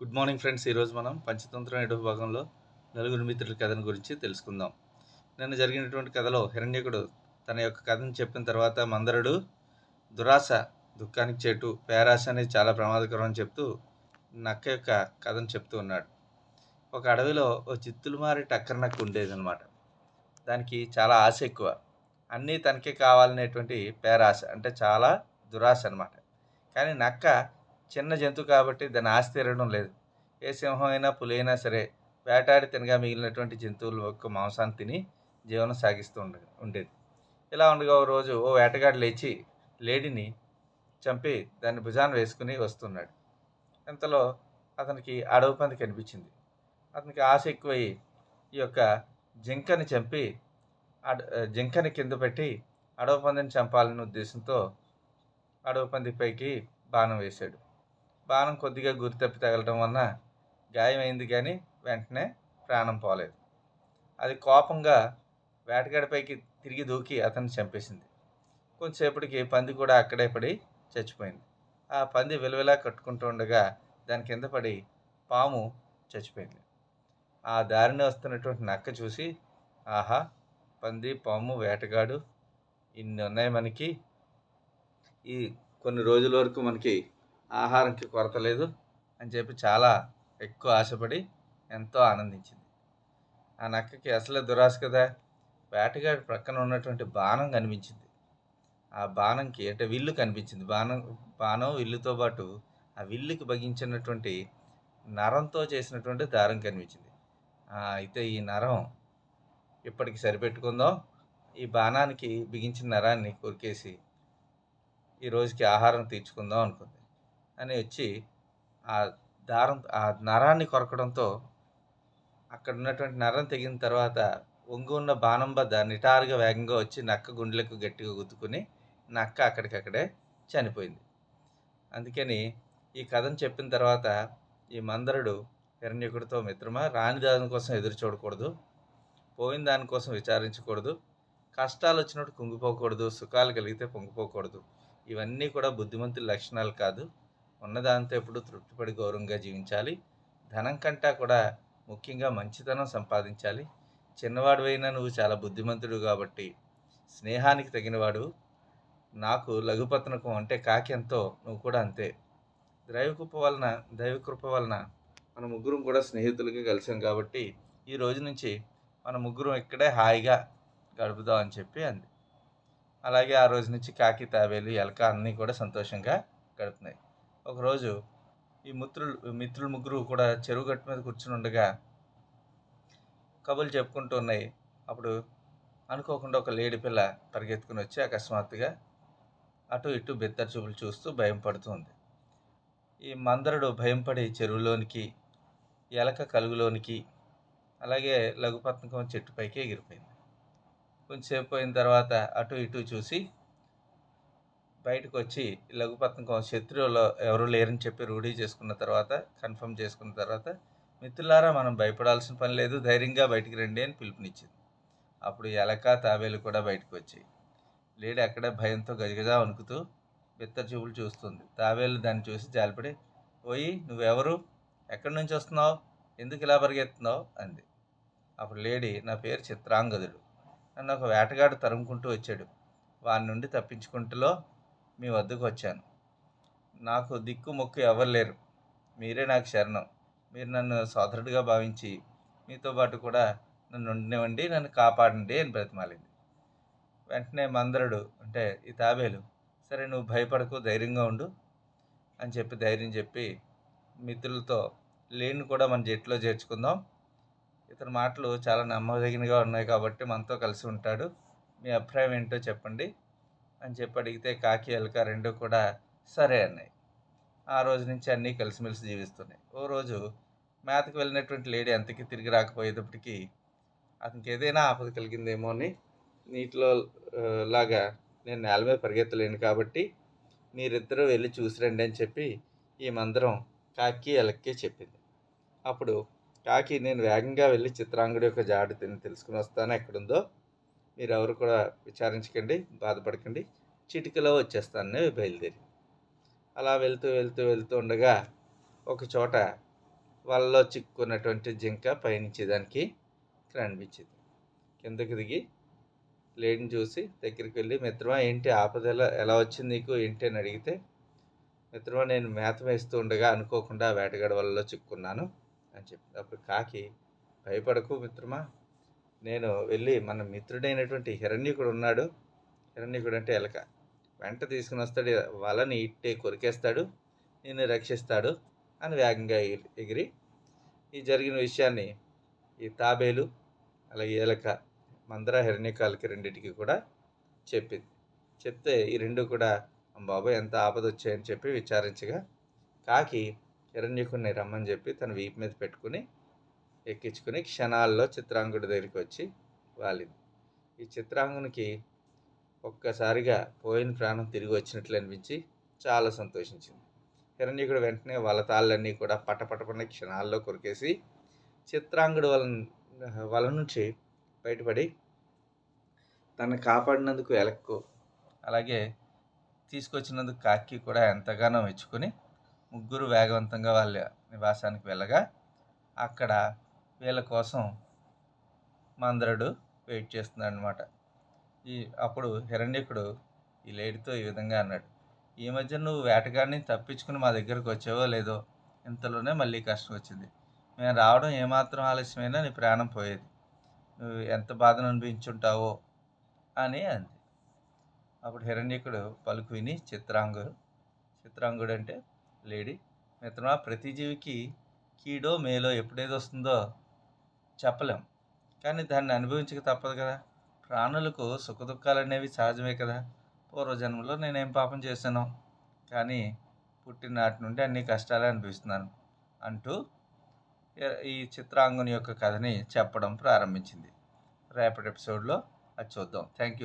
Good morning friends ఈరోజు మనం పంచతంత్రం ఏడవ భాగంలో నలుగురు మిత్రుల కథను గురించి తెలుసుకుందాం. నిన్న జరిగినటువంటి కథలో హిరణ్యకుడు తన యొక్క కథను చెప్పిన తర్వాత మందరుడు దురాశ దుఃఖానికి చెట్టు పేరాశ అనేది చాలా ప్రమాదకరం అని చెప్తూ నక్క యొక్క కథను చెప్తూ ఉన్నాడు. ఒక అడవిలో ఓ చిత్తులు మారి టక్కర నక్క ఉండేదన్నమాట. దానికి చాలా ఆశ ఎక్కువ. అన్నీ తనకే కావాలనేటువంటి పేరాశ అంటే చాలా దురాశ అనమాట కానీ నక్క చిన్న జంతువు కాబట్టి దాని ఆశ తీరడం లేదు. ఏ సింహం అయినా పులి అయినా సరే వేటాడి తినగా మిగిలినటువంటి జంతువుల యొక్క మాంసాన్ని తిని జీవనం సాగిస్తూ ఉండ ఉండేది. ఇలా ఉండగా ఓ రోజు ఓ వేటగాడు లేచి లేడీని చంపి దాన్ని భుజాన వేసుకుని వస్తున్నాడు. ఇంతలో అతనికి అడవి పంది కనిపించింది. అతనికి ఆశ ఎక్కువై ఈ యొక్క జింకని చంపి అడ జింకని కింద పెట్టి అడవి పందిని చంపాలనే ఉద్దేశంతో అడవి పంది పైకి బాణం వేశాడు. బాణం కొద్దిగా గురి తప్పి తగలటం వలన గాయమైంది కానీ వెంటనే ప్రాణం పోలేదు. అది కోపంగా వేటగాడిపైకి తిరిగి దూకి అతన్ని చంపేసింది. కొంతసేపటికి పంది కూడా అక్కడే పడి చచ్చిపోయింది. ఆ పంది విలువలా కట్టుకుంటూ ఉండగా దాని కింద పడి పాము చచ్చిపోయింది. ఆ దారిని వస్తున్నటువంటి నక్క చూసి ఆహా పంది పాము వేటగాడు ఇన్ని ఉన్నాయి మనకి. ఈ కొన్ని రోజుల వరకు మనకి ఆహారంకి కొరత లేదు అని చెప్పి చాలా ఎక్కువ ఆశపడి ఎంతో ఆనందించింది. ఆ నక్కకి అసలే దురాశ కదా. వేటగాడి ప్రక్కన ఉన్నటువంటి బాణం కనిపించింది. ఆ బాణంకి అంటే విల్లు కనిపించింది. బాణం బాణం విల్లుతో పాటు ఆ విల్లుకి బగించినటువంటి నరంతో చేసినటువంటి దారం కనిపించింది. అయితే ఈ నరం ఇప్పటికి సరిపెట్టుకుందాం? ఈ బాణానికి బిగించిన నరాన్ని కొరికేసి ఈ రోజుకి ఆహారం తీర్చుకుందాం అనుకుంది. అని వచ్చి ఆ దారం ఆ నరాన్ని కొరకడంతో అక్కడ ఉన్నటువంటి నరం తెగిన తర్వాత ఒంగు ఉన్న బాణం బద్ద నిటారుగా వేగంగా వచ్చి నక్క గుండెలకు గట్టిగా గుద్దుకుని నక్క అక్కడికక్కడే చనిపోయింది. అందుకని ఈ కథను చెప్పిన తర్వాత ఈ మందరుడు హిరణ్యకుడితో మిత్రమా రాని దాని కోసం ఎదురు చూడకూడదు పోయిన దానికోసం విచారించకూడదు కష్టాలు వచ్చినట్టు కుంగిపోకూడదు సుఖాలు కలిగితే పొంగిపోకూడదు ఇవన్నీ కూడా బుద్ధిమంతుల లక్షణాలు కాదు. ఉన్నదాంతో ఎప్పుడు తృప్తిపడి గౌరవంగా జీవించాలి. ధనం కంటా కూడా ముఖ్యంగా మంచితనం సంపాదించాలి. చిన్నవాడువైనా నువ్వు చాలా బుద్ధిమంతుడు కాబట్టి స్నేహానికి తగినవాడు. నాకు లఘుపతనకం అంటే కాకి ఎంతో నువ్వు కూడా అంతే. దైవకృప వలన దైవకృప వలన మన ముగ్గురం కూడా స్నేహితులుగా కలిసాం కాబట్టి ఈ రోజు నుంచి మన ముగ్గురం ఇక్కడే హాయిగా గడుపుదాం అని చెప్పి అంది. అలాగే ఆ రోజు నుంచి కాకి తాబేలు ఎలక అన్నీ కూడా సంతోషంగా గడుపుతున్నాయి. ఒకరోజు ఈ మిత్రులు మిత్రులు ముగ్గురు కూడా చెరువు గట్టు మీద కూర్చుని ఉండగా కబుర్లు చెప్పుకుంటూ ఉన్నాయి. అప్పుడు అనుకోకుండా ఒక లేడీ పిల్ల పరిగెత్తుకుని వచ్చి అకస్మాత్తుగా అటు ఇటు బెత్తర చూపులు చూస్తూ భయం పడుతుంది ఈ మందరుడు భయంపడి చెరువులోనికి ఎలక కలుగులోనికి అలాగే లఘుపత్నకం చెట్టుపైకి ఎగిరిపోయింది. కొంచెంసేపు పోయిన తర్వాత అటు ఇటు చూసి బయటకు వచ్చి లఘుపత్నకం శత్రువులు ఎవరు లేరని చెప్పి రూఢీ చేసుకున్న తర్వాత కన్ఫర్మ్ చేసుకున్న తర్వాత మిత్రులారా మనం భయపడాల్సిన పని లేదు. ధైర్యంగా బయటికి రండి అని పిలుపునిచ్చింది. అప్పుడు ఎలక తాబేలు కూడా బయటకు వచ్చాయి లేడీ అక్కడే భయంతో గజగజా వణుకుతూ బిత్తర చూపులు చూస్తుంది. తాబేలు దాన్ని చూసి జాలిపడి పోయి నువ్వెవరు? ఎక్కడి నుంచి వస్తున్నావు? ఎందుకు ఇలా పరిగెత్తున్నావు? అంది. అప్పుడు లేడీ నా పేరు చిత్రాంగదుడు. నన్ను ఒక వేటగాడు తరుముకుంటూ వచ్చాడు. వారి నుండి తప్పించుకుంటలో మీ వద్దకు వచ్చాను. నాకు దిక్కు మొక్కు ఎవరు లేరు. మీరే నాకు శరణం. మీరు నన్ను సోదరుడిగా భావించి మీతో పాటు కూడా నన్ను ఉండనివ్వండి నన్ను కాపాడండి అని బ్రతిమాలింది. వెంటనే మందరుడు అంటే ఈ తాబేలు సరే నువ్వు భయపడకు ధైర్యంగా ఉండు అని చెప్పి ధైర్యం చెప్పి మిత్రులతో లేని కూడా మన జట్టులో చేర్చుకుందాం. ఇతని మాటలు చాలా నమ్మదగినగా ఉన్నాయి కాబట్టి మనతో కలిసి ఉంటాడు. మీ అభిప్రాయం ఏంటో చెప్పండి. అని చెప్పి అడిగితే కాకి ఎలక రెండు కూడా సరే అన్నాయి. ఆ రోజు నుంచి అన్నీ కలిసిమెలిసి జీవిస్తున్నాయి. ఓ రోజు మేతకు వెళ్ళినటువంటి లేడీ అంతకీ తిరిగి రాకపోయేటప్పటికీ అతనికి ఏదైనా ఆపద కలిగిందేమో అని నీటిలో లాగా నేను నేల మీద పరిగెత్తలేను కాబట్టి మీరిద్దరూ వెళ్ళి చూసిరండి అని చెప్పి ఈ మందరం కాకి ఎలక్కి చెప్పింది. అప్పుడు కాకి నేను వేగంగా వెళ్ళి చిత్రాంగుడి యొక్క జాడు తిని తెలుసుకుని వస్తాను ఎక్కడుందో. మీరు ఎవరు కూడా విచారించకండి బాధపడకండి. చిటికలో వచ్చేస్తానని బయలుదేరి. అలా వెళ్తూ వెళ్తూ వెళ్తూ ఉండగా ఒక చోట వాళ్ళలో చిక్కున్నటువంటి జింక పయనించేదానికి కనిపించింది. కిందకి దిగి లేడిని చూసి దగ్గరికి వెళ్ళి మిత్రమా ఏంటి ఆపద ఎలా ఎలా వచ్చింది నీకు? ఏంటి అని అడిగితే మిత్రమా నేను మేత వేస్తూ ఉండగా అనుకోకుండా వేటగాడ వలలో చిక్కున్నాను అని చెప్పి. అప్పుడు కాకి భయపడకు మిత్రమా నేను వెళ్ళి మన మిత్రుడైనటువంటి హిరణ్యకుడు ఉన్నాడు హిరణ్యకుడు అంటే ఎలక. వెంట తీసుకుని వస్తాడు వలని ఇట్టే కొరికేస్తాడు నిన్ను రక్షిస్తాడు అని వేగంగా ఎగిరి- ఈ జరిగిన విషయాన్ని ఈ తాబేలు అలాగే ఏలక మందర హిరణ్యకాలకి రెండింటికి కూడా చెప్పింది. చెప్తే ఈ రెండు కూడా బాబా ఎంత ఆపద వచ్చాయని చెప్పి విచారించగా కాకి హిరణ్యకుడిని రమ్మని చెప్పి తన వీపు మీద పెట్టుకుని ఎక్కించుకుని క్షణాల్లో చిత్రాంగుడి దగ్గరికి వచ్చి వాలింది. ఈ చిత్రాంగునికి ఒక్కసారిగా పోయిన ప్రాణం తిరిగి వచ్చినట్లు అనిపించి చాలా సంతోషించింది. హిరణ్యకుడు వెంటనే వాళ్ళ తాళ్ళన్నీ కూడా పటపటపడిన క్షణాల్లో కొరికేసి చిత్రాంగుడు వల వల నుంచి బయటపడి తను కాపాడినందుకు ఎలక్కు అలాగే తీసుకొచ్చినందుకు కాకి కూడా ఎంతగానో మెచ్చుకొని ముగ్గురు వేగవంతంగా వాళ్ళ నివాసానికి వెళ్ళగా అక్కడ వీళ్ళ కోసం మందరుడు వెయిట్ చేస్తున్నాడు అనమాట ఈ అప్పుడు హిరణ్యకుడు ఈ లేడీతో ఈ విధంగా అన్నాడు ఈ మధ్య నువ్వు వేటగాడిని తప్పించుకుని మా దగ్గరకు వచ్చావో లేదో ఇంతలోనే మళ్ళీ కష్టం వచ్చింది. మేము రావడం ఏమాత్రం ఆలస్యమైనా నీ ప్రాణం పోయేది. నువ్వు ఎంత బాధను అనిపించుంటావో అని అంది. అప్పుడు హిరణ్యకుడు పలుకు విని చిత్రాంగుడు చిత్రాంగుడు అంటే లేడీ మిత్రమా ప్రతి జీవికి కీడో మేలో ఎప్పుడేది వస్తుందో చెప్పలేం. కానీ దాన్ని అనుభవించక తప్పదు కదా. ప్రాణులకు సుఖదుఖాలు అనేవి సహజమే కదా. పూర్వజన్మలో నేనేం పాపం చేశాను. కానీ పుట్టినాటి నుండి అన్ని కష్టాలే అనిపిస్తున్నాను అంటూ ఈ- ఈ చిత్రాంగుని యొక్క కథని చెప్పడం ప్రారంభించింది. రేపటి ఎపిసోడ్లో అది చూద్దాం. Thank you